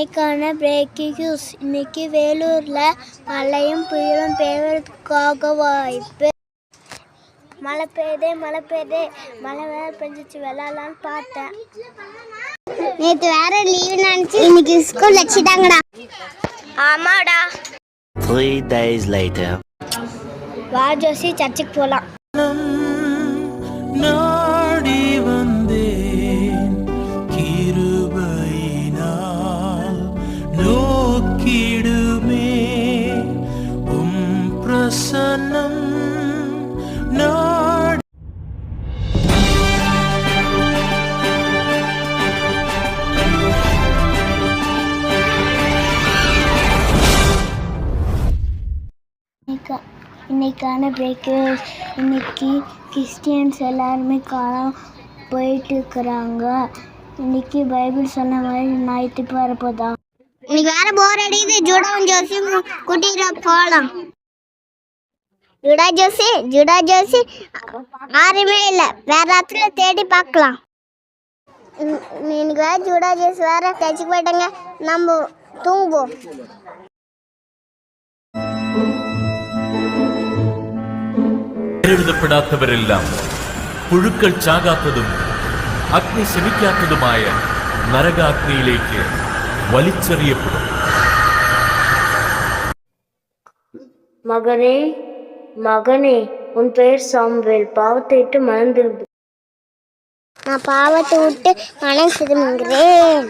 இன்னைக்கான breaking news இன்னைக்கு வேலூரில் மழையும் புயலும் பெய்வதற்காக வாய்ப்பு. மழை பெய்யுதே மழை பெய்யுதே. மழை வேற பெஞ்சிச்சு விளாட்லான்னு பார்த்தேன். நேற்று வேற லீவு நினச்சி இன்னைக்கு ஸ்கூல் வச்சுட்டாங்கடா. ஆமாடா. Three days later. வா ஜோசி சர்ச்சுக்கு போகலாம் உம் பிரசன்னம் நாடி. இன்னைக்கு இன்னைக்கான பிரேக்கர்ஸ் இன்னைக்கு கிறிஸ்டியன்ஸ் எல்லாருமே காணாம போயிட்டு இருக்கிறாங்க இன்னைக்கு பைபிள் சொன்ன மாதிரி ஞாயிற்றுக்கு வரப்போதா? இன்னைக்கு வேற போர் அடிக்குது. ஜூடாவும் ஜோசியும் கூட்டிட்டு போகலாம் ஜுடா ஜோசி ஜுடா ஜோசி யாருமே இல்லை வேற இடத்துல தேடி பார்க்கலாம் இன்- இன்னைக்கு வேற ஜுடா ஜோசி வேற கட்சிக்கு போயிட்டாங்க நம்ம தூங்குவோம் എഴുതപ്പെടാത്തവരെല്ലാം പുഴുക്കൾ ചാകാത്തതും അഗ്നി ശമിക്കാത്തതുമായ നരകാഗ്നിയിലേക്ക് വലിച്ചെറിയപ്പെടും மகனே மகனே உன் பெயர் சாம்வேல். பாவத்தை விட்டு மனம் திரும்பு நான் பாவத்தை விட்டு மனம் திரும்புகிறேன்.